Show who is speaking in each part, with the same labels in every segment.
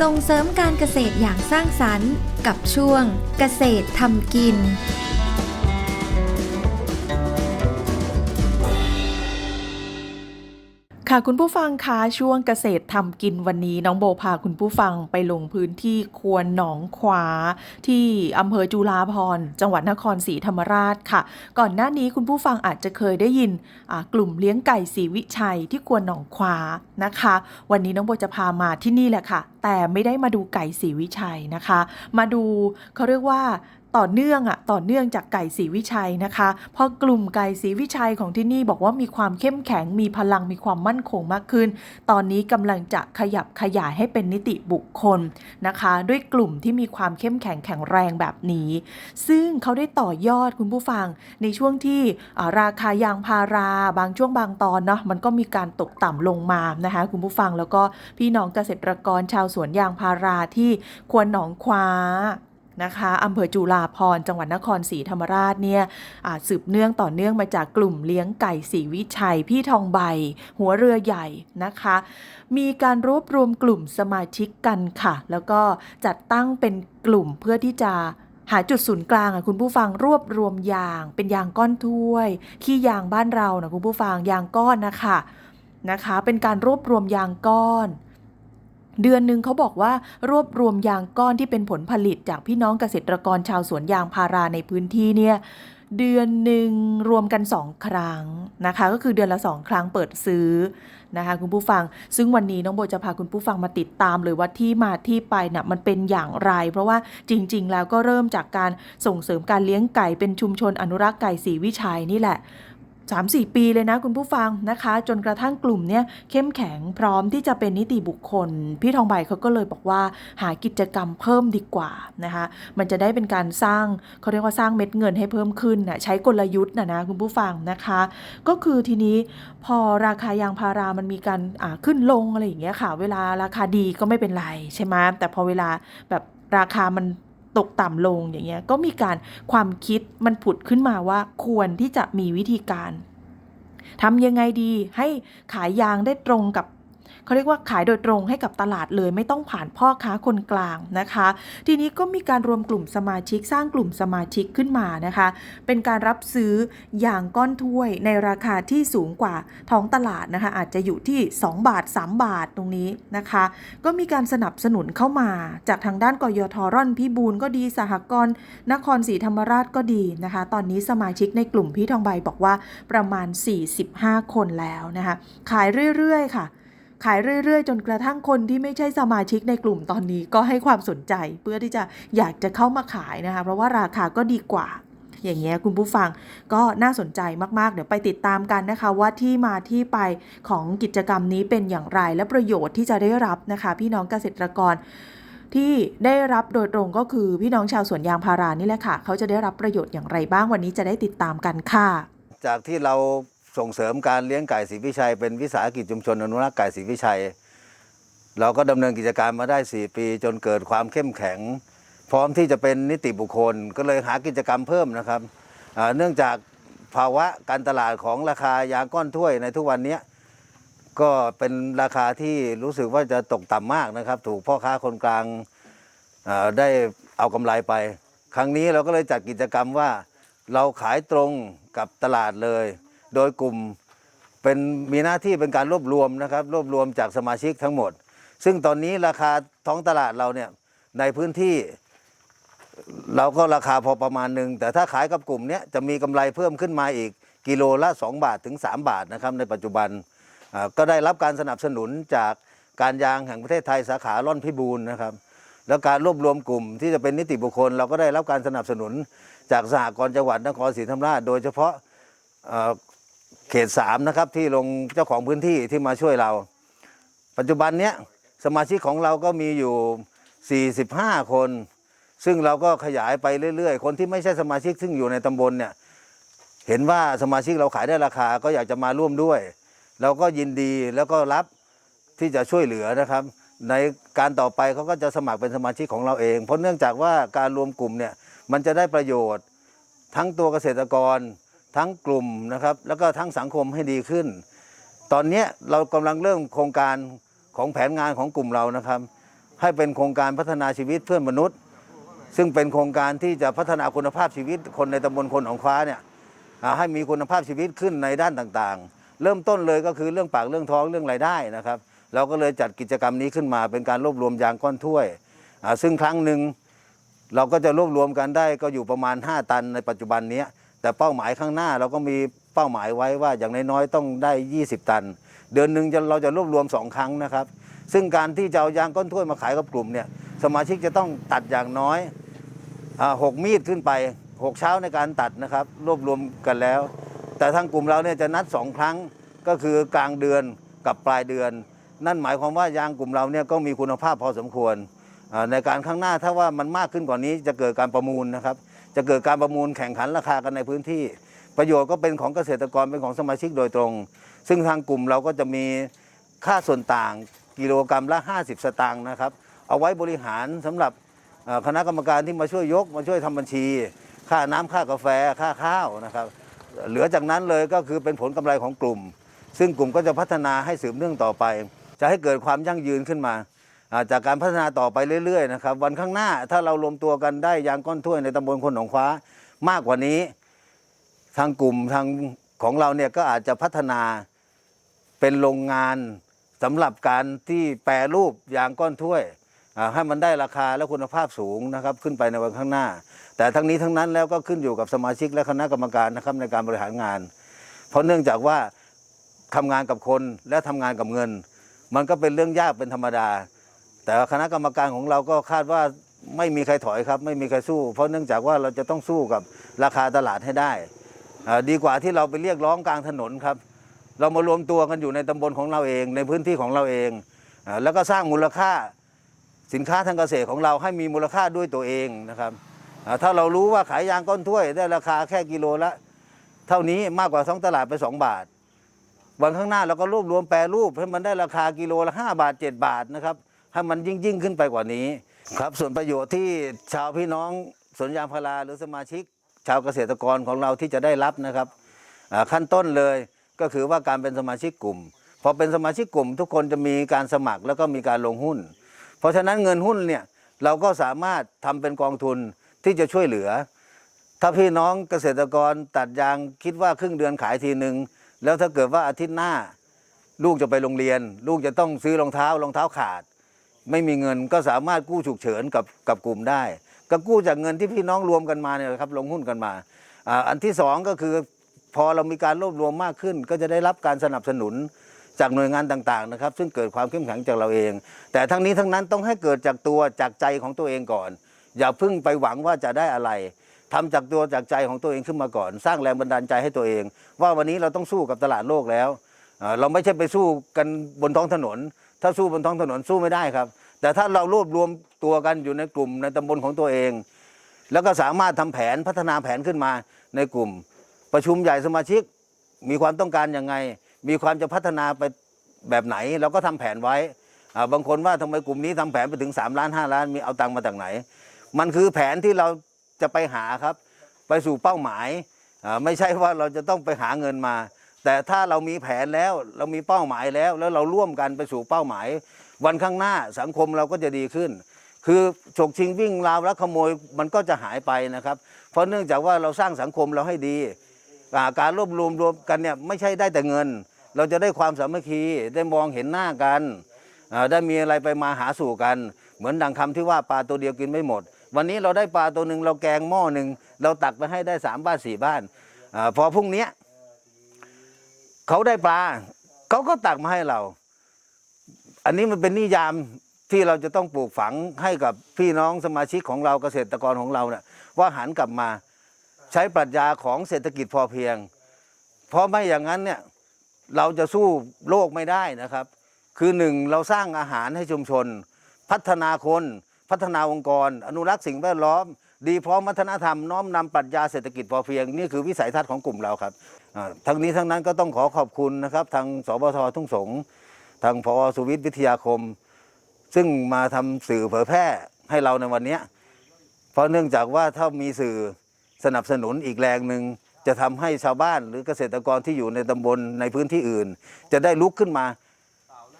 Speaker 1: ส่งเสริมการเกษตรอย่างสร้างสรรค์ กับช่วงเกษตรทำกิน
Speaker 2: ค่ะคุณผู้ฟังคะช่วงเกษตรทำกินวันนี้น้องโบพาคุณผู้ฟังไปลงพื้นที่ควนหนองขวา ที่อำเภอจุฬาภรจังหวัดนครศรีธรรมราชค่ะ ก่อนหน้านี้คุณผู้ฟังอาจจะเคยได้ยินกลุ่มเลี้ยงไก่ศรีวิชัยที่ควนหนองขวานะคะ วันนี้น้องโบจะพามาที่นี่แหละค่ะ แต่ไม่ได้มาดูไก่ศรีวิชัยนะคะ มาดูเขาเรียกว่า ต่อเนื่องอะต่อเนื่องจากไก่ศรีวิชัยนะคะพราะกลุ่มไก่ศรีวิชัยของที่นี่บอกว่ามีความเข้มแข็งมีพลังมีความมั่นคงมากขึ้น ตอนนี้กำลังจะขยับขยายให้เป็นนิติบุคคลนะคะ ด้วยกลุ่มที่มีความเข้มแข็งแข็งแรงแบบนี้ ซึ่งเขาได้ต่อยอดคุณผู้ฟังในช่วงที่ราคายางพาราบางช่วงบางตอนเนาะมันก็มีการตกต่ำลงมานะคะคุณผู้ฟังแล้วก็พี่น้องเกษตรกรชาวสวนยางพาราที่ควรหนองคว้า นะคะอำเภอจุฬาภรจังหวัดนครศรีธรรมราชเนี่ยสืบเนื่องต่อเนื่องมาจากกลุ่มเลี้ยงไก่ศรีวิชัย พี่ทองใบ หัวเรือใหญ่นะคะ มีการรวบรวมกลุ่มสมาชิกกันค่ะ แล้วก็จัดตั้งเป็นกลุ่มเพื่อที่จะหาจุดศูนย์กลางอะคุณผู้ฟังรวบรวมยาง เป็นยางก้อนถ้วย ขี้ยางบ้านเรานะคุณผู้ฟังยางก้อนนะคะนะคะ เป็นการรวบรวมยางก้อน เดือนหนึ่งเขาบอกว่ารวบรวมยางก้อนที่เป็นผลผลิตจากพี่น้องเกษตรกรชาวสวนยางพาราในพื้นที่เนี่ยเดือนหนึ่งรวมกัน 2 ครั้งนะคะ ก็คือเดือนละ 2 ครั้งเปิดซื้อนะคะคุณผู้ฟัง ซึ่งวันนี้น้องโบจะพาคุณผู้ฟังมาติดตามเลยว่าที่มาที่ไปน่ะมันเป็นอย่างไร เพราะว่าจริง ๆ แล้วก็เริ่มจากการส่งเสริมการเลี้ยงไก่เป็นชุมชนอนุรักษ์ไก่ศรีวิชัยนี่แหละ 3-4 ปีเลยนะคุณผู้ฟังนะคะ จนกระทั่งกลุ่มเนี้ยเข้มแข็งพร้อมที่จะเป็นนิติบุคคล พี่ทองใบเขาก็เลยบอกว่าหากิจกรรมเพิ่มดีกว่านะคะมันจะได้เป็นการสร้างเขาเรียกว่าสร้างเม็ดเงินให้เพิ่มขึ้นนะใช้กลยุทธ์นะนะคุณผู้ฟังนะคะ ก็คือทีนี้พอราคายางพารามันมีการขึ้นลงอะไรอย่างเงี้ยค่ะ เวลาราคาดีก็ไม่เป็นไรใช่ไหมแต่พอเวลาแบบราคามัน ตกต่ำลงอย่างเงี้ยก็มีการความคิดมันผุดขึ้นมาว่าควรที่จะมีวิธีการทำยังไงดีให้ขายยางได้ตรงกับ เขาเรียกว่าขายโดยตรงให้กับตลาดเลย ไม่ต้องผ่านพ่อค้าคนกลางนะคะ ทีนี้ก็มีการรวมกลุ่มสมาชิกสร้างกลุ่มสมาชิกขึ้นมานะคะ เป็นการรับซื้ออย่างก้อนถ้วยในราคาที่สูงกว่าท้องตลาดนะคะ อาจจะอยู่ที่ 2 บาท 3 บาทตรงนี้นะคะ ก็มีการสนับสนุนเข้ามา จากทางด้านกยทร่อนพิบูลก็ดีสหกรณ์นครศรีธรรมราชก็ดีนะคะ ตอนนี้สมาชิกในกลุ่มพี่ทองใบบอกว่าประมาณ 45 คนแล้วนะคะ ขายเรื่อยๆ ค่ะ ขายเรื่อยๆ จนกระทั่งคนที่ไม่ใช่สมาชิกในกลุ่มตอนนี้ก็ให้ความสนใจเพื่อที่จะอยากจะเข้ามาขายนะคะ เพราะว่าราคาก็ดีกว่า อย่างเงี้ยคุณผู้ฟังก็น่าสนใจมากๆ เดี๋ยวไปติดตามกันนะคะ ว่าที่มาที่ไปของกิจกรรมนี้เป็นอย่างไรและประโยชน์ที่จะได้รับนะคะ พี่น้องเกษตรกรที่ได้รับโดยตรงก็คือพี่น้องชาวสวนยางพารานี่แหละค่ะ เขาจะได้รับประโยชน์อย่างไรบ้างวันนี้จะได้ติดตามกันค่ะ
Speaker 3: จากที่เรา ส่งเสริมการเลี้ยงไก่ศรีวิชัย เป็นวิสาหกิจชุมชนอนุรักษ์ไก่ศรีวิชัย เราก็ดำเนินกิจการมาได้ 4 ปี จนเกิดความเข้มแข็ง พร้อมที่จะเป็นนิติบุคคล ก็เลยหากิจกรรมเพิ่มนะครับเนื่องจากภาวะการตลาดของราคายางก้อนถ้วยในทุกวันนี้ก็เป็นราคาที่รู้สึกว่าจะตกต่ำมากนะครับ ถูกพ่อค้าคนกลางได้เอากำไรไป ครั้งนี้เราก็เลยจัดกิจกรรมว่าเราขายตรงกับตลาดเลย โดยกลุ่มเป็นมีหน้าที่เป็นการรวบรวมนะครับ รวบรวมจากสมาชิกทั้งหมด ซึ่งตอนนี้ราคาท้องตลาดเราเนี่ยในพื้นที่เราก็ราคาพอประมาณหนึ่งแต่ถ้าขายกับกลุ่มนี้จะมีกำไรเพิ่มขึ้นมาอีกกิโลละ 2 บาทถึง 3 บาทนะครับในปัจจุบันก็ได้รับการสนับสนุนจากการยางแห่งประเทศไทยสาขาล่อนพิบูลนะครับ แล้วการรวบรวมกลุ่มที่จะเป็นนิติบุคคล เราก็ได้รับการสนับสนุนจากสหกรณ์จังหวัดนครศรีธรรมราชโดยเฉพาะ เขตสามนะครับที่ลงเจ้าของพื้นที่ที่มาช่วยเรา ปัจจุบันเนี้ยสมาชิกของเราก็มีอยู่ 45 คน ซึ่งเราก็ขยายไปเรื่อยๆ คนที่ไม่ใช่สมาชิกซึ่งอยู่ในตำบลเนี่ยเห็นว่าสมาชิกเราขายได้ราคาก็อยากจะมาร่วมด้วย เราก็ยินดีแล้วก็รับที่จะช่วยเหลือนะครับ ในการต่อไปเขาก็จะสมัครเป็นสมาชิกของเราเอง เพราะเนื่องจากว่าการรวมกลุ่มเนี่ยมันจะได้ประโยชน์ ทั้งตัวเกษตรกร ทั้งกลุ่มนะครับแล้วก็ทั้งสังคมให้ดีขึ้น ตอนนี้เรากำลังเริ่มโครงการของแผนงานของกลุ่มเรานะครับ ให้เป็นโครงการพัฒนาชีวิตเพื่อนมนุษย์ ซึ่งเป็นโครงการที่จะพัฒนาคุณภาพชีวิตคนในตำบลคนของคว้าเนี่ยอ่าให้มีคุณภาพชีวิตขึ้นในด้านต่างๆ เริ่มต้นเลยก็คือเรื่องปากเรื่องท้องเรื่องรายได้นะครับ เราก็เลยจัดกิจกรรมนี้ขึ้นมา เป็นการรวบรวมยางก้อนถ้วย ซึ่งครั้งหนึ่งเราก็จะรวบรวมกันได้ก็อยู่ประมาณ 5 ตันในปัจจุบันนี้ แต่เป้าหมายข้างหน้าเราก็มีเป้าหมายไว้ว่าอย่างน้อยๆต้องได้ 20 ตัน เดือนหนึ่งเราจะรวบรวม 2 ครั้งนะครับ ซึ่งการที่จะเอายางก้นถ้วยมาขายกับกลุ่มเนี่ยสมาชิกจะต้องตัดอย่างน้อยหกมีดขึ้นไปหกเช้าในการตัดนะครับรวบรวมกันแล้ว แต่ทางกลุ่มเราเนี่ยจะนัดสองครั้งก็คือกลางเดือนกับปลายเดือน นั่นหมายความว่ายางกลุ่มเราเนี่ยก็มีคุณภาพพอสมควร ในการข้างหน้าถ้าว่ามันมากขึ้นกว่านี้จะเกิดการประมูลนะครับ จะเกิดการประมูลแข่งขันราคากันในพื้นที่ ประโยชน์ก็เป็นของเกษตรกรเป็นของสมาชิกโดยตรง ซึ่งทางกลุ่มเราก็จะมีค่าส่วนต่างกิโลกรรัมละ 50 สตางค์นะครับ เอาไว้บริหารสำหรับคณะกรรมการที่มาช่วยยกมาช่วยทำบัญชี ค่าน้ำค่ากาแฟค่าข้าวนะครับเหลือจากนั้นเลยก็คือเป็นผลกำไรของกลุ่ม ซึ่งกลุ่มก็จะพัฒนาให้สืบเนื่องต่อไป จะให้เกิดความยั่งยืนขึ้นมา จากการพัฒนาต่อไปเรื่อยๆนะครับวันข้างหน้าถ้าเรารวมตัวกันได้ยางก้อนถ้วยในตำบลคนหนองคว้ามากกว่านี้ ทางกลุ่มทางของเราเนี่ยก็อาจจะพัฒนาเป็นโรงงานสำหรับการที่แปรรูปยางก้อนถ้วยให้มันได้ราคาและคุณภาพสูงนะครับขึ้นไปในวันข้างหน้า แต่ทั้งนี้ทั้งนั้นแล้วก็ขึ้นอยู่กับสมาชิกและคณะกรรมการนะครับในการบริหารงาน เพราะเนื่องจากว่าทำงานกับคนและทำงานกับเงิน มันก็เป็นเรื่องยากเป็นธรรมดา แต่คณะกรรมการของเราก็คาดว่าไม่มีใครถอยครับ ไม่มีใครสู้ เพราะเนื่องจากว่าเราจะต้องสู้กับราคาตลาดให้ได้ ดีกว่าที่เราไปเรียกร้องกลางถนนครับ เรามารวมตัวกันอยู่ในตำบลของเราเอง ในพื้นที่ของเราเอง แล้วก็สร้างมูลค่าสินค้าทางเกษตรของเราให้มีมูลค่าด้วยตัวเองนะครับ ถ้าเรารู้ว่าขายยางก้อนถ้วยได้ราคาแค่กิโลละ เท่านี้มากกว่าท้องตลาดไป 2 บาท วันข้างหน้าเราก็รวบรวมแปรรูปให้มันได้ราคากิโลละ5บาท 7 บาทนะครับ ให้มันยิ่งยิ่งขึ้นไปกว่านี้ ครับ ส่วนประโยชน์ที่ชาวพี่น้องสวนยางพาราหรือสมาชิก ชาวเกษตรกรของเราที่จะได้รับนะครับขั้นต้นเลยก็คือว่าการเป็นสมาชิกกลุ่มพอเป็นสมาชิกกลุ่ม ทุกคนจะมีการสมัครแล้วก็มีการลงหุ้น เพราะฉะนั้นเงินหุ้นเนี่ยเราก็สามารถทำเป็นกองทุนที่จะช่วยเหลือ ถ้าพี่น้องเกษตรกรตัดยางคิดว่าครึ่งเดือนขายทีหนึ่งแล้วถ้าเกิดว่าอาทิตย์หน้า ลูกจะไปโรงเรียน ลูกจะต้องซื้อรองเท้ารองเท้าขาด ไม่มีเงินก็สามารถกู้ฉุกเฉินกับกับกลุ่มได้ ก็กู้จากเงินที่พี่น้องรวมกันมาเนี่ยครับลงหุ้นกันมาอันที่สองก็คือพอเรามีการรวบรวมมากขึ้น ก็จะได้รับการสนับสนุนจากหน่วยงานต่างๆนะครับ ซึ่งเกิดความเข้มแข็งจากเราเอง แต่ทั้งนี้ทั้งนั้นต้องให้เกิดจากตัวจากใจของตัวเองก่อน อย่าเพิ่งไปหวังว่าจะได้อะไรทำจากตัวจากใจของตัวเองขึ้นมาก่อน สร้างแรงบันดาลใจให้ตัวเอง ว่าวันนี้เราต้องสู้กับตลาดโลกแล้ว เราไม่ใช่ไปสู้กันบนท้องถนน ถ้าสู้บนท้องถนนสู้ไม่ได้ครับ แต่ถ้าเรารวบรวมตัวกันอยู่ในกลุ่มในตำบลของตัวเอง แล้วก็สามารถทำแผนพัฒนาแผนขึ้นมาในกลุ่ม ประชุมใหญ่สมาชิก มีความต้องการยังไง มีความจะพัฒนาไปแบบไหนเราก็ทำแผนไว้บางคนว่าทำไมกลุ่มนี้ทำแผนไปถึง3ล้าน5ล้านมีเอาตังค์มาจากไหน มันคือแผนที่เราจะไปหาครับ ไปสู่เป้าหมายไม่ใช่ว่าเราจะต้องไปหาเงินมา แต่ถ้าเรามีแผนแล้วเรามีเป้าหมายแล้ว แล้วเราร่วมกันไปสู่เป้าหมาย วันข้างหน้าสังคมเราก็จะดีขึ้น คือฉกชิงวิ่งราวแลักขโมยมันก็จะหายไปนะครับ เพราะเนื่องจากว่าเราสร้างสังคมเราให้ดี การรวบรวมรวมกันเนี่ยไม่ใช่ได้แต่เงิน เราจะได้ความสามัคคีได้มองเห็นหน้ากันได้มีอะไรไปมาหาสู่กัน เหมือนดังคำที่ว่าปลาตัวเดียวกินไม่หมด วันนี้เราได้ปลาตัวหนึ่งเราแกงหม้อหนึ่งเราตักไปให้ได้สามบ้านสี่บ้านอพอพรุ่งนี้ เขาได้ปลาเขาก็ตักมาให้เรา อันนี้มันเป็นนิยามที่เราจะต้องปลูกฝังให้กับพี่น้องสมาชิกของเราเกษตรกรของเราเนี่ยว่าหันกลับมาใช้ปรัชญาของเศรษฐกิจพอเพียง เพราะไม่อย่างนั้นเนี่ยเราจะสู้โลกไม่ได้นะครับ คือหนึ่งเราสร้างอาหารให้ชุมชน พัฒนาคนพัฒนาองค์กร อนุรักษ์สิ่งแวดล้อม ดีพร้อมวัฒนธรรมน้อมนำปรัชญาเศรษฐกิจพอเพียง นี่คือวิสัยทัศน์ของกลุ่มเราครับ ทั้งนี้ทั้งนั้นก็ต้องขอขอบคุณนะครับ ทางสบททุ่งสงทางพอสุวิทย์วิทยาคม ซึ่งมาทำสื่อเผยแพร่ให้เราในวันนี้เพราะเนื่องจากว่าถ้ามีสื่อสนับสนุนอีกแรงหนึ่งจะทำให้ชาวบ้านหรือเกษตรกรที่อยู่ในตำบลในพื้นที่อื่น จะได้ลุกขึ้นมา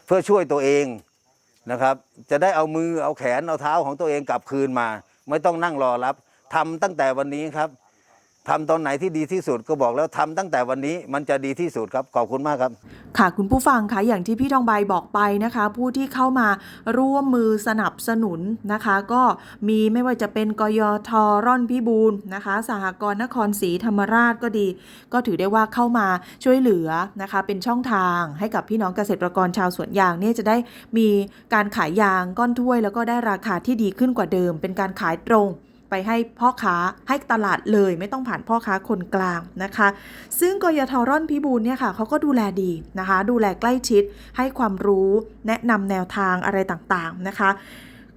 Speaker 3: เพื่อช่วยตัวเองนะครับ จะได้เอามือเอาแขนเอาเท้าของตัวเองกลับคืนมา ไม่ต้องนั่งรอรับทำตั้งแต่วันนี้ครับ ทำตอนไหนที่ดีที่สุดก็บอกแล้วทำตั้งแต่วันนี้มันจะดีที่สุดครับ ขอบคุณมากครับ
Speaker 2: ค่ะคุณผู้ฟังคะอย่างที่พี่ทองใบบอกไปนะคะ ผู้ที่เข้ามาร่วมมือสนับสนุนนะคะ ก็มีไม่ว่าจะเป็นกยทร่อนพิบูลนะคะ สหกรณ์นครศรีธรรมราชก็ดี ก็ถือได้ว่าเข้ามาช่วยเหลือนะคะ เป็นช่องทางให้กับพี่น้องเกษตรกรชาวสวนยางเนี่ยจะได้มีการขายยางก้อนถ้วย แล้วก็ได้ราคาที่ดีขึ้นกว่าเดิม เป็นการขายตรง ไปให้พ่อค้าให้ตลาดเลยไม่ต้องผ่านพ่อค้าคนกลางนะคะ ซึ่งกยทร่อนพิบูลเนี่ยค่ะเขาก็ดูแลดีนะคะ ดูแลใกล้ชิดให้ความรู้แนะนำแนวทางอะไรต่างๆนะคะ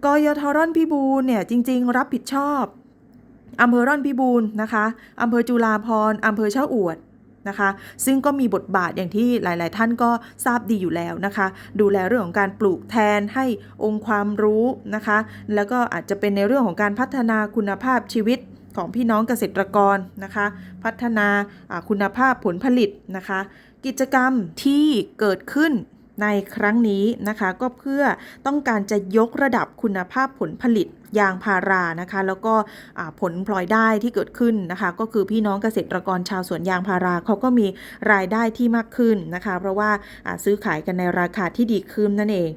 Speaker 2: กยทร่อนพิบูลเนี่ยจริง ๆ รับผิดชอบอำเภอร่อนพิบูลนะคะอำเภอจุฬาพรอำเภอเช่าอวด นะคะ ซึ่งก็มีบทบาทอย่างที่หลาย ๆ ท่านก็ทราบดีอยู่แล้วนะคะ ดูแลเรื่องของการปลูกแทนให้องค์ความรู้นะคะ แล้วก็อาจจะเป็นในเรื่องของการพัฒนาคุณภาพชีวิตของพี่น้องเกษตรกรนะคะ พัฒนาคุณภาพผลผลิตนะคะ กิจกรรมที่เกิดขึ้น ในครั้งนี้นะคะก็เพื่อต้องการจะยกระดับคุณภาพผลผลิตยางพารานะคะ แล้วก็ผลพลอยได้ที่เกิดขึ้นนะคะ ก็คือพี่น้องเกษตรกรชาวสวนยางพาราเขาก็มีรายได้ที่มากขึ้นนะคะ เพราะว่าอ่าซื้อขายกันในราคาที่ดีขึ้นนั่นเอง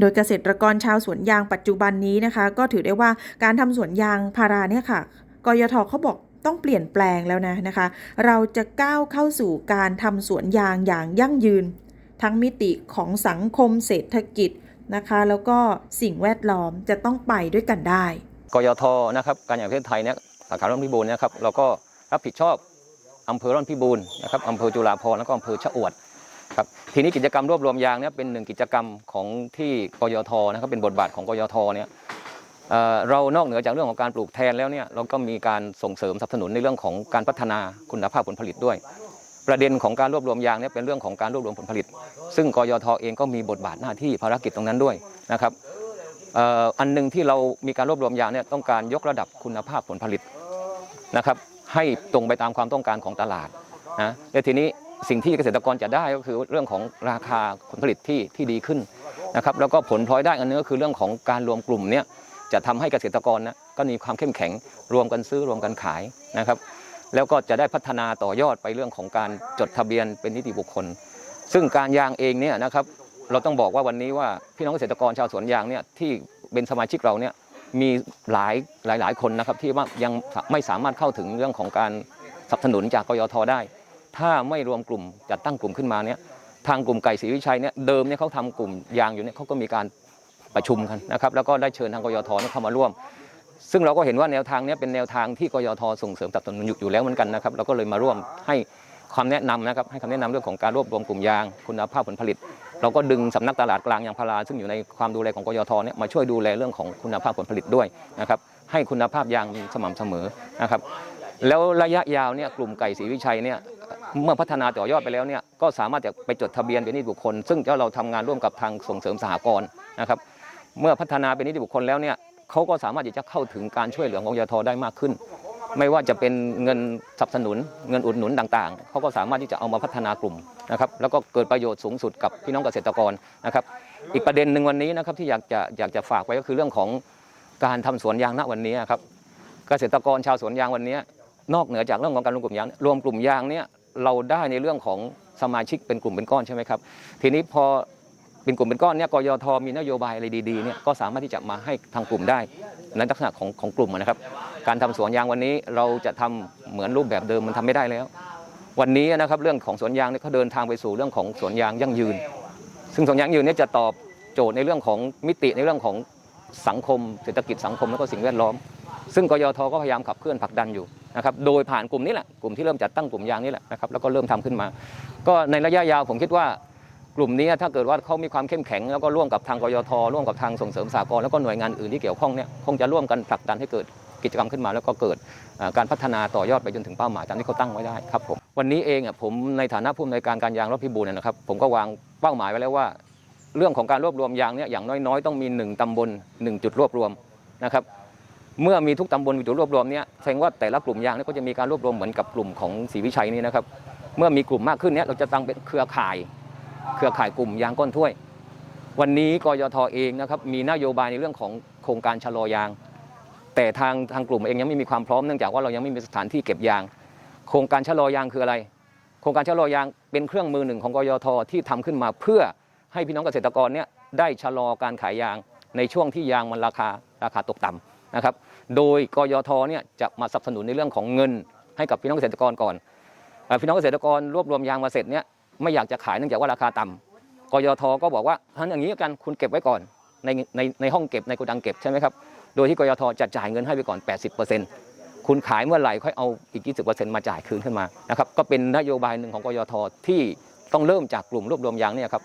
Speaker 2: โดยเกษตรกรชาวสวนยางปัจจุบันนี้นะคะ ก็ถือได้ว่าการทำสวนยางพาราเนี่ยค่ะกยทเขาบอกต้องเปลี่ยนแปลงแล้วนะนะคะ เราจะก้าวเข้าสู่การทำสวนยางอย่างยั่งยืน ทั้งมิติของสังคมเศรษฐกิจนะคะ แล้วก็สิ่งแวดล้อมจะต้องไปด้วยกันได้
Speaker 4: กยทนะครับการอย่างแห่งประเทศไทยเนี่ยสาขาร่อนพิบูลเนะครับเราก็รับผิดชอบอำเภอร่อนพิบูลนะครับอำเภอจุฬาภรณ์แล้วก็อำเภอชะอวดครับทีนี้กิจกรรมรวบรวมยางเนี่ยเป็นหนึ่งกิจกรรมของที่กยทนะครับเป็นบทบาทของกยทเนี่ยเเรานอกเหนือจากเรื่องของการปลูกแทนแล้วเนี่ยเราก็มีการส่งเสริมสนับสนุนในเรื่องของการพัฒนาคุณภาพผลผลิตด้วย ประเด็นของการรวบรวมยางเนี่ยเป็นเรื่องของการรวบรวมผลผลิต ซึ่งกยทเองก็มีบทบาทหน้าที่ภารกิจตรงนั้นด้วยนะครับอันหนึ่งที่เรามีการรวบรวมยางเนี่ยต้องการยกระดับคุณภาพผลผลิตนะครับให้ตรงไปตามความต้องการของตลาดนะและทีนี้สิ่งที่เกษตรกรจะได้ก็คือเรื่องของราคาผลผลิตที่ที่ดีขึ้นนะครับแล้วก็ผลพลอยได้อันนึงก็คือเรื่องของการรวมกลุ่มเนี่ยจะทำให้เกษตรกรนะก็มีความเข้มแข็งรวมกันซื้อรวมกันขายนะครับ แล้วก็จะได้พัฒนาต่อยอดไปเรื่องของการจดทะเบียนเป็นนิติบุคคล ซึ่งการยางเองเนี่ยนะครับเราต้องบอกว่าวันนี้ว่าพี่น้องเกษตรกรชาวสวนยางเนี่ยที่เป็นสมาชิกเราเนี่ยมีหลายหลายหลายคนนะครับที่ว่ายังไม่สามารถเข้าถึงเรื่องของการสนับสนุนจากกยทได้ ถ้าไม่รวมกลุ่มจัดตั้งกลุ่มขึ้นมาเนี่ยทางกลุ่มไก่ศรีวิชัยเนี่ยเดิมเนี่ยเขาทำกลุ่มยางอยู่เนี่ยเขาก็มีการประชุมกันนะครับแล้วก็ได้เชิญทางกยทเข้ามาร่วม ซึ่งเราก็เห็นว่าแนวทางนี้เป็นแนวทางที่กยทส่งเสริมสนับสนุนอยู่แล้วเหมือนกันนะครับเราก็เลยมาร่วมให้ความแนะนำนะครับให้คำแนะนำเรื่องของการรวบรวมกลุ่มยาง คุณภาพผลผลิต เราก็ดึงสำนักตลาดกลางยางพาราซึ่งอยู่ในความดูแลของกยทเนี่ยมาช่วยดูแลเรื่องของคุณภาพผลผลิตด้วยนะครับให้คุณภาพยางมีสม่ำเสมอนะครับแล้วระยะยาวเนี่ยกลุ่มไก่ศรีวิชัยเนี่ยเมื่อพัฒนาต่อยอดไปแล้วเนี่ยก็สามารถจะไปจดทะเบียนเป็นนิติบุคคล ซึ่งเราทำงานร่วมกับทางส่งเสริมสหกรณ์นะครับเมื่อพัฒนาเป็นนิติบุคคลแล้วเนี่ย เขาก็สามารถที่จะเข้าถึงการช่วยเหลือของยทได้มากขึ้น ไม่ว่าจะเป็นเงินสนับสนุน เงินอุดหนุนต่างๆเขาก็สามารถที่จะเอามาพัฒนากลุ่มนะครับแล้วก็เกิดประโยชน์สูงสุดกับพี่น้องเกษตรกรนะครับ อีกประเด็นหนึ่งวันนี้นะครับที่อยากจะอยากจะฝากไว้ก็คือเรื่องของการทำสวนยางณวันนี้ครับเกษตรกรชาวสวนยางวันนี้ นอกเหนือจากเรื่องของการรวมกลุ่มยางรวมกลุ่มยางเนี่ยเราได้ในเรื่องของสมาชิกเป็นกลุ่มเป็นก้อนใช่ไหมครับ ทีนี้พอ เป็นกลุ่มเป็นก้อนเนี่ยกยทมีนโยบายอะไรดีๆเนี่ยก็สามารถที่จะมาให้ทางกลุ่มได้ในลักษณะของของกลุ่มนะครับ การทำสวนยางวันนี้เราจะทำเหมือนรูปแบบเดิมมันทำไม่ได้แล้ว วันนี้นะครับเรื่องของสวนยางเนี่ยเขาเดินทางไปสู่เรื่องของสวนยางยั่งยืน ซึ่งสวนยางยืนเนี่ยจะตอบโจทย์ในเรื่องของมิติในเรื่องของสังคมเศรษฐกิจสังคมแล้วก็สิ่งแวดล้อม ซึ่งกยทก็พยายามขับเคลื่อนผลักดันอยู่นะครับโดยผ่านกลุ่มนี้แหละกลุ่มที่เริ่มจัดตั้งกลุ่มยางนี่แหละนะครับแล้วก็เริ่มทำขึ้นมา ก็ในระยะยาวผมคิดว่า กลุ่มนี้ถ้าเกิดว่าเขามีความเข้มแข็ง แล้วก็ร่วมกับทางกยทร่วมกับทางส่งเสริมสากลแล้วก็หน่วยงานอื่นที่เกี่ยวข้องเนี่ยคงจะร่วมกันผลักดันให้เกิดกิจกรรมขึ้นมา แล้วก็เกิดการพัฒนาต่อยอดไปจนถึงเป้าหมายตามที่เขาตั้งไว้ได้ครับผมวันนี้เองผมในฐานะผู้อำนวยการการยางรถพิบูลเนยนะครับ ผมก็วางเป้าหมายไว้แล้วว่า เรื่องของการรวบรวมยางเนี่ยอย่างน้อยๆ ต้องมี 1 ตำบล 1 จุดรวบรวมนะครับเมื่อมีทุกตำบลมีจุดรวบรวมเนี่ยแสดงว่าแต่ละกลุ่มยางเนี่ยก็จะมีการรวบรวมเหมือนกับกลุ่มของศรีวิชัยนี่นะครับเมื่อมีกลุ่มมากขึ้นเนี่ยเราจะตั้งเป็นเครือข่าย เครือข่ายกลุ่มยางก้นถ้วย วันนี้กยทเองนะครับมีนโยบายในเรื่องของโครงการชะลอยาง แต่ทางทางกลุ่มเองยังไม่มีความพร้อมเนื่องจากว่าเรายังไม่มีสถานที่เก็บยาง โครงการชะลอยางคืออะไร โครงการชะลอยางเป็นเครื่องมือหนึ่งของกยทที่ทำขึ้นมาเพื่อให้พี่น้องเกษตรกรเนี่ยได้ชะลอการขายยางในช่วงที่ยางมันราคาราคาตกต่ำนะครับ โดยกยทเนี่ยจะมาสนับสนุนในเรื่องของเงินให้กับพี่น้องเกษตรกรก่อน พี่น้องเกษตรกรรวบรวมยางมาเสร็จเนี่ย ไม่อยากจะขายเนื่องจากว่าราคาต่ำกยทก็บอกว่าทันอย่างนี้กันคุณเก็บไว้ก่อนในในในห้องเก็บในโกดังเก็บใช่ไหมครับโดยที่กยทจะจ่ายเงินให้ไปก่อน 80%คุณขายเมื่อไหร่ค่อยเอาอีก 20%มาจ่ายคืนขึ้นมานะครับก็เป็นนโยบายหนึ่งของกยทที่ต้องเริ่มจากกลุ่มรวบรวมยางเนี่ยครับ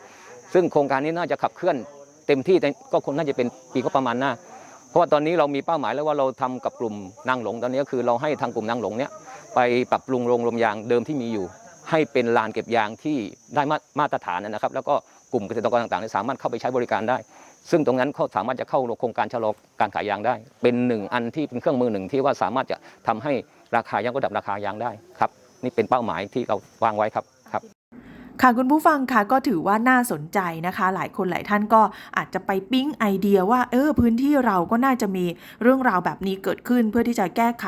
Speaker 4: ซึ่งโครงการนี้น่าจะขับเคลื่อนเต็มที่ก็คงน่าจะเป็นปีก็ประมาณหน้า เพราะว่าตอนนี้เรามีเป้าหมายแล้วว่าเราทำกับกลุ่มนางหลงตอนนี้ก็คือเราให้ทางกลุ่มนางหลงเนี่ยไปปรับปรุงโรงรวมยางเดิมที่มีอยู่ ให้เป็นลานเก็บยางที่ได้มาตรฐานนะครับ แล้วก็กลุ่มเกษตรกรต่างๆสามารถเข้าไปใช้บริการได้ ซึ่งตรงนั้นเขาสามารถจะเข้าโครงการชะลอการขายยางได้ เป็นหนึ่งอันที่เป็นเครื่องมือหนึ่งที่ว่าสามารถจะทำให้ราคายางก็ดับราคายางได้ครับนี่เป็นเป้าหมายที่เราวางไว้ครับครับ
Speaker 2: ค่ะคุณผู้ฟังค่ะก็ถือว่าน่าสนใจนะคะ หลายคนหลายท่านก็อาจจะไปปิ๊งไอเดียว่าเออพื้นที่เราก็น่าจะมีเรื่องราวแบบนี้เกิดขึ้น เพื่อที่จะแก้ไข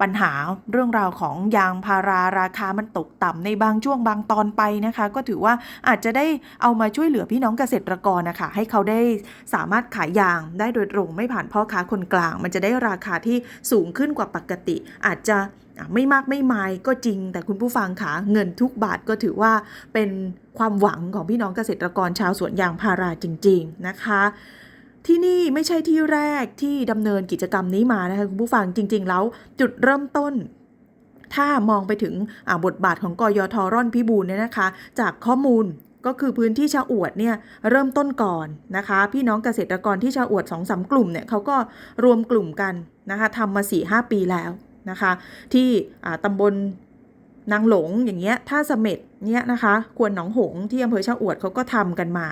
Speaker 2: ปัญหาเรื่องราวของยางพาราราคามันตกต่ำในบางช่วงบางตอนไปนะคะ ก็ถือว่าอาจจะได้เอามาช่วยเหลือพี่น้องเกษตรกรนะคะให้เขาได้สามารถขายยางได้โดยตรงไม่ผ่านพ่อค้าคนกลาง มันจะได้ราคาที่สูงขึ้นกว่าปกติ อาจจะอะ ไม่มากไม่มายก็จริง แต่คุณผู้ฟังคะเงินทุกบาทก็ถือว่าเป็นความหวังของพี่น้องเกษตรกรชาวสวนยางพาราจริง ๆ นะคะที่นี่ไม่ใช่ที่แรกที่ดำเนินกิจกรรมนี้มานะคะคุณผู้ฟังจริง ๆ แล้วจุดเริ่มต้น ถ้ามองไปถึงบทบาทของกยทร่อนพิบูลเนี่ยนะคะ จากข้อมูลก็คือพื้นที่ชาอวดเนี่ยเริ่มต้นก่อนนะคะ พี่น้องเกษตรกรที่ชาอวด2อสกลุ่มเนี่ยเขาก็รวมกลุ่มกันนะคะทำมา4-5ปีแล้ว นะคะ ที่ตำบลนางหลงอย่างเงี้ยท่าเสม็ดเนี่ยนะคะควนหนองหงที่อำเภอชะอวดเขาก็ทำกันมา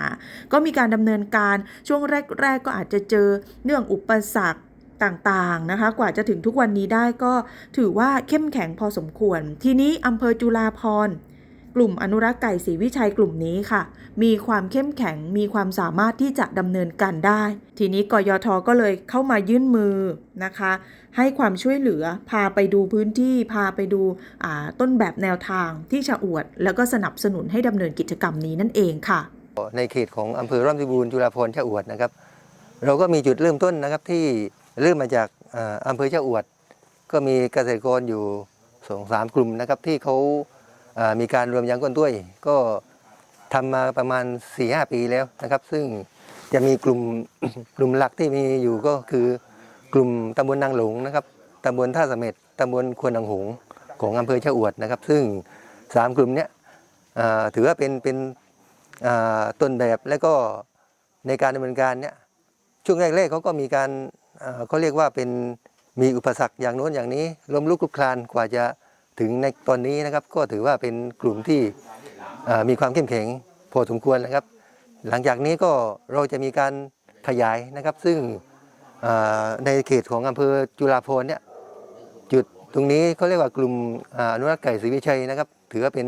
Speaker 2: ก็มีการดำเนินการช่วงแรก ๆ ก็อาจจะเจอเรื่องอุปสรรคต่างๆนะคะ กว่าจะถึงทุกวันนี้ได้ก็ถือว่าเข้มแข็งพอสมควร ทีนี้อำเภอจุฬาภรกลุ่มอนุรักษ์ไก่ศรีวิชัยกลุ่มนี้ค่ะ มีความเข้มแข็งมีความสามารถที่จะดำเนินการได้ ทีนี้กยทก็เลยเข้ามายื่นมือนะคะ ให้ความช่วยเหลือ พาไปดูพื้นที่ พาไปดูต้นแบบแนวทางที่ชะอวด แล้วก็สนับสนุนให้ดำเนินกิจกรรมนี้นั่นเองค่ะ
Speaker 5: ในเขตของอำเภอร่อมพิบูรณ์จุฬาภรณ์ชะอวดนะครับ เราก็มีจุดเริ่มต้นนะครับที่เริ่มมาจากอำเภอชะอวด ก็มีเกษตรกรอยู่สองสามกลุ่มนะครับที่เขามีการรวมยางก้นด้วย ก็ทำมาประมาณ4ีหปีแล้วนะครับ ซึ่งจะมีกลุ่มกลุ่มหลักที่มีอยู่ก็คือ กลุ่มตำบลนางหลงนะครับตำบลท่าเสม็ดตำบลควนนางหงของอำเภอชะอวดนะครับ ซึ่งสามกลุ่มนี้ถือว่าเป็นเป็นต้นแบบและก็ในการดำเนินการเนี่ยช่วงแรกๆเขาก็มีการเขาเรียกว่าเป็นมีอุปสรรคอย่างโน้นอย่างนี้ล้มลุกคลุกคลานกว่าจะถึงในตอนนี้นะครับ ก็ถือว่าเป็นกลุ่มที่มีความเข้มแข็งพอสมควรนะครับ หลังจากนี้ก็เราจะมีการขยายนะครับ ซึ่ง ในเขตของอำเภอจุฬาภรณ์เนี่ยจุดตรงนี้เขาเรียกว่ากลุ่มอนุรักษ์ไก่ศรีวิชัยนะครับ ถือว่าเป็น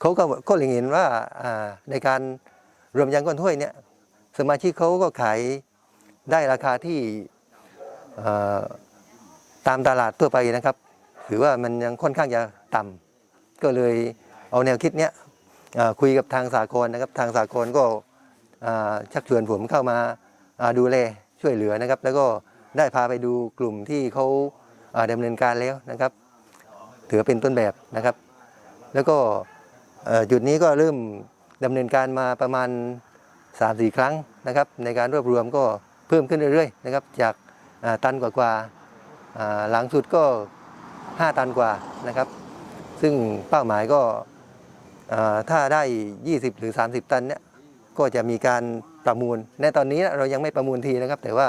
Speaker 5: เขาก็ก็เล็งเห็นว่าในการรวมยางก้อนถ้วยเนี่ยสมาชิกเขาก็ขายได้ราคาที่ตามตลาดทั่วไปนะครับถือว่ามันยังค่อนข้างจะต่ำก็เลยเอาแนวคิดเนี้ยคุยกับทางสากลนะครับ ทางสากลก็ชักชวนผมเข้ามาดูแล ช่วยเหลือนะครับ แล้วก็ได้พาไปดูกลุ่มที่เขาาดำเนินการแล้วนะครับ ถือเป็นต้นแบบนะครับ แล้วก็จุดนี้ก็เริ่มดำเนินการมาประมาณ 3-4 ครั้งนะครับ ในการรวบรวมก็เพิ่มขึ้นเรื่อยๆนะครับ จากาตันกว่าๆอ่าหลังสุดก็ 5 ตันกว่านะครับ ซึ่งเป้าหมายก็ถ้าได้ 20 หรือ 30 ตันเนี่ยก็จะมีการ ประมูล ในตอนนี้เรายังไม่ประมูลทีนะครับ แต่ว่า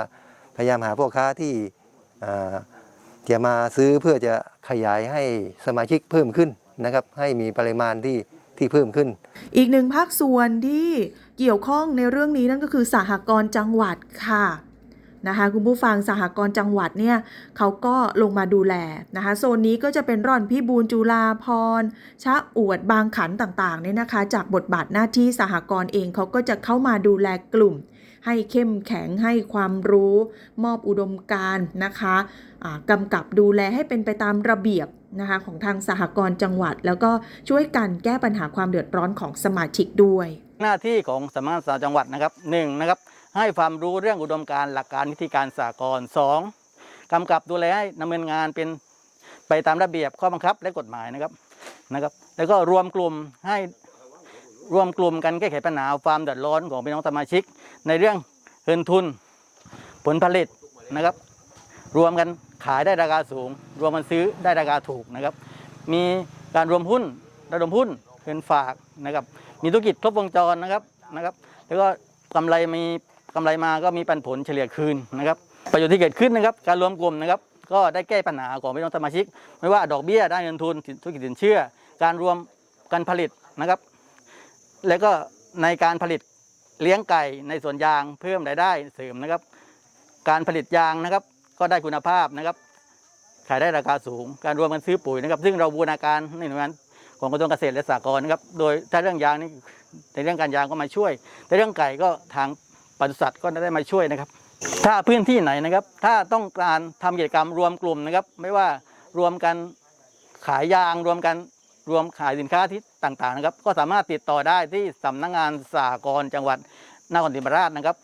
Speaker 5: พยายามหาพ่อค้าที่จะมาซื้อเพื่อจะขยายให้สมาชิกเพิ่มขึ้นนะครับ ให้มีปริมาณที่ที่เพิ่มขึ้น
Speaker 2: อีกหนึ่งภาคส่วนที่เกี่ยวข้องในเรื่องนี้นั่นก็คือสหกรณ์จังหวัดค่ะ นะคะคุณผู้ฟังสหกรณ์จังหวัดเนี่ยเขาก็ลงมาดูแลนะคะโซนนี้ก็จะเป็นร่อนพิบูลจุลาพรชะอวดบางขันต่างๆเนี่ยนะคะจากบทบาทหน้าที่สหกรณ์เองเขาก็จะเข้ามาดูแลกลุ่ม ให้เข้มแข็งให้ความรู้ มอบอุดมการ์นะคะอ่ากำกับดูแลให้เป็นไปตามระเบียบนะคะของทางสหกรณ์จังหวัด แล้วก็ช่วยกันแก้ปัญหาความเดือดร้อนของสมาชิกด้วย
Speaker 6: หน้าที่ของสำนักงานสาจังหวัดนะครับหนึ่งนะครับ ให้ความรู้เรื่องอุดมการณ์หลักการวิธีการสากลสองกำกับดูแลให้ดำเนินงานเป็นไปตามระเบียบข้อบังคับและกฎหมายนะครับนะครับ แล้วก็รวมกลุ่มให้รวมกลุ่มกันแก้ไขปัญหาความเดือดร้อนของพี่น้องสมาชิก ในเรื่องเงินทุน ผลผลิตนะครับ รวมกันขายได้ราคาสูง รวมกันซื้อได้ราคาถูกนะครับ มีการรวมหุ้นระดมหุ้นเงินฝากนะครับ มีธุรกิจครบวงจรนะครับนะครับ แล้วก็กำไรมี กำไรมาก็มีปันผลเฉลี่ยคืนนะครับประโยชน์ที่เกิดขึ้นนะครับการรวมกลุ่มนะครับก็ได้แก้ปัญหาของพี่น้องสมาชิก ไม่ว่าดอกเบี้ยได้านเงินทุนธุรกิจสินเชื่อ การรวมการผลิตนะครับ แล้วก็ในการผลิตเลี้ยงไก่ในสวนยางเพิ่มรายได้เสริมนะครับ การผลิตยางนะครับ ก็ได้คุณภาพนะครับ ขายได้ราคาสูง การรวมกันซื้อปุ๋ยนะครับ ซึ่งเราบูรณาการในหน่วยงานของกระทรวงเกษตรและสหกรณ์นะครับ โดยถ้าเรื่องยางนี่ในเรื่องการยางก็มาช่วย ในเรื่องไก่ก็ทาง ปศุสัตว์ก็ได้มาช่วยนะครับ ถ้าพื้นที่ไหนนะครับ ถ้าต้องการทำกิจกรรมรวมกลุ่มนะครับ ไม่ว่ารวมกันขายยางรวมกันรวมขายสินค้าที่ต่างๆนะครับ ก็สามารถติดต่อได้ที่สำนักงานสหกรณจังหวัดนครศรีธรรมราชนะครับ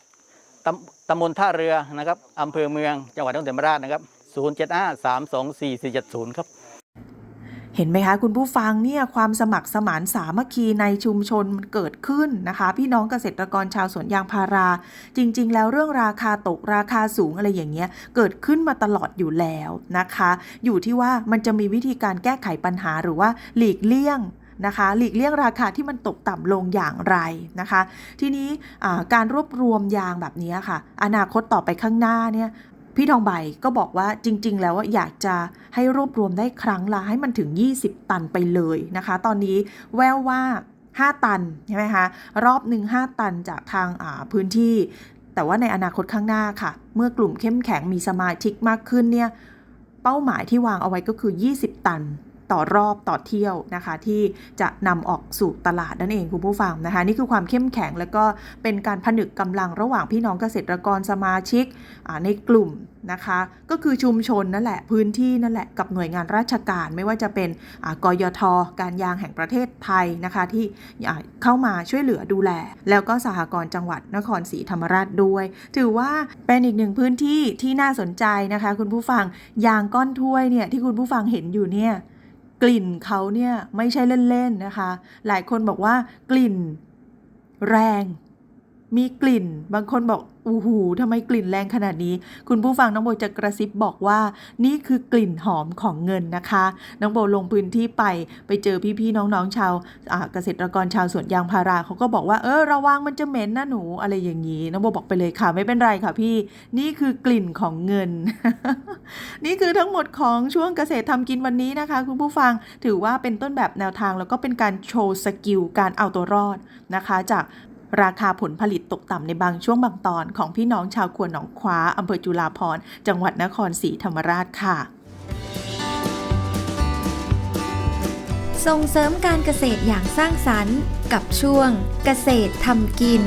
Speaker 6: ตตำบลท่าเรือนะครับอำเภอเมืองจังหวัดนครศรีธรรมราชนะครับ 075 324 470 ครับ
Speaker 2: เห็นไหมคะคุณผู้ฟังเนี่ยความสมัครสมานสามัคคีในชุมชนมันเกิดขึ้นนะคะ พี่น้องเกษตรกรชาวสวนยางพารา จริง ๆ แล้วเรื่องราคาตกราคาสูงอะไรอย่างเงี้ยเกิดขึ้นมาตลอดอยู่แล้วนะคะ อยู่ที่ว่ามันจะมีวิธีการแก้ไขปัญหาหรือว่าหลีกเลี่ยงนะคะหลีกเลี่ยงราคาที่มันตกต่ำลงอย่างไรนะคะ ทีนี้การรวบรวมยางแบบนี้ค่ะ อนาคตต่อไปข้างหน้าเนี่ย พี่ทองใบก็บอกว่าจริง ๆ แล้วอยากจะให้รวบรวมได้ครั้งละให้มันถึง 20 ตันไปเลยนะคะ ตอนนี้แววว่า 5 ตันใช่ไหมคะรอบหนึ่ง5ตันจากทางาพื้นที่ แต่ว่าในอนาคตข้างหน้าค่ะ เมื่อกลุ่มเข้มแข็งมีสมาชิกมากขึ้นเนี่ยเป้าหมายที่วางเอาไว้ก็คือ 20 ตัน ต่อรอบต่อเที่ยวนะคะ ที่จะนำออกสู่ตลาดนั่นเองคุณผู้ฟังนะคะ นี่คือความเข้มแข็งแล้วก็เป็นการผนึกกำลังระหว่างพี่น้องเกษตรกรสมาชิกในกลุ่มนะคะ ก็คือชุมชนนั่นแหละพื้นที่นั่นแหละกับหน่วยงานราชการไม่ว่าจะเป็นกยท การยางแห่งประเทศไทยนะคะที่เข้ามาช่วยเหลือดูแล แล้วก็สหกรณ์จังหวัดนครศรีธรรมราชด้วย ถือว่าเป็นอีกหนึ่งพื้นที่ที่น่าสนใจนะคะ คุณผู้ฟังยางก้อนถ้วยเนี่ยที่คุณผู้ฟังเห็นอยู่เนี่ย ลิ่นเขาเนี่ยไม่ใช่เล่นๆนะคะ หลายคนบอกว่ากลิ่นแรง มีกลิ่น บางคนบอกอู้หูทำไมกลิ่นแรงขนาดนี้ คุณผู้ฟังน้องโบจะกระซิบบอกว่า นี่คือกลิ่นหอมของเงินนะคะ น้องโบลงพื้นที่ไปไปเจอพี่ๆน้องๆชาวเกษตรกรชาวสวนยางพาราเขาก็บอกว่าเออระวังมันจะเหม็นนะหนูอะไรอย่างนี้ น้องโบบอกไปเลยค่ะ ไม่เป็นไรค่ะพี่ นี่คือกลิ่นของเงิน นี่คือทั้งหมดของช่วงเกษตรทำกินวันนี้นะคะ คุณผู้ฟังถือว่าเป็นต้นแบบแนวทางแล้วก็เป็นการโชว์สกิลการเอาตัวรอดนะคะ จาก ราคาผลผลิตตกต่ำในบางช่วงบางตอนของพี่น้องชาวควนหนองคว้าอำเภอจุฬาภรณ์จังหวัดนครศรีธรรมราชค่ะ
Speaker 1: ส่งเสริมการเกษตรอย่างสร้างสรรค์ กับช่วงเกษตรทำกิน